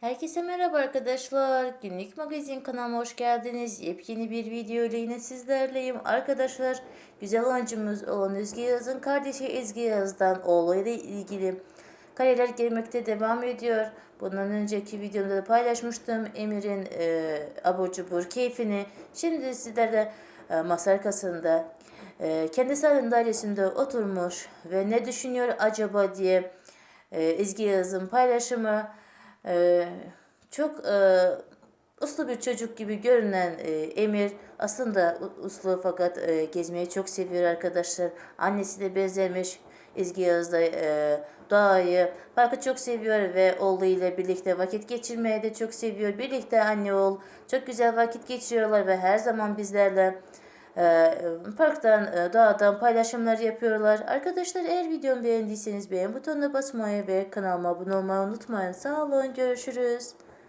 Herkese merhaba arkadaşlar. Günlük magazin kanalıma hoş geldiniz. Yepyeni bir video ile yine sizlerleyim. Arkadaşlar güzel oyuncumuz olan Özge Yağız'ın kardeşi Ezgi Yağız'dan oğluyla ilgili kareler gelmekte devam ediyor. Bundan önceki videomda da paylaşmıştım Emir'in e, abur cubur keyfini. Şimdi sizlerle e, masa arkasında e, kendi sandalyesinde oturmuş ve ne düşünüyor acaba diye e, Ezgi Yağız'ın paylaşımı e, çok e, uslu bir çocuk gibi görünen e, Emir aslında uslu fakat e, gezmeyi çok seviyor arkadaşlar. Annesi de benzemiş. Ezgi Yağız e, doğayı, parkı çok seviyor ve oğluyla birlikte vakit geçirmeyi de çok seviyor. Birlikte anne oğul çok güzel vakit geçiriyorlar ve her zaman bizlerle e, parktan, e, dağdan paylaşımlar yapıyorlar. Arkadaşlar eğer videomu beğendiyseniz beğen butonuna basmayı ve kanalıma abone olmayı unutmayın. Sağ olun, görüşürüz.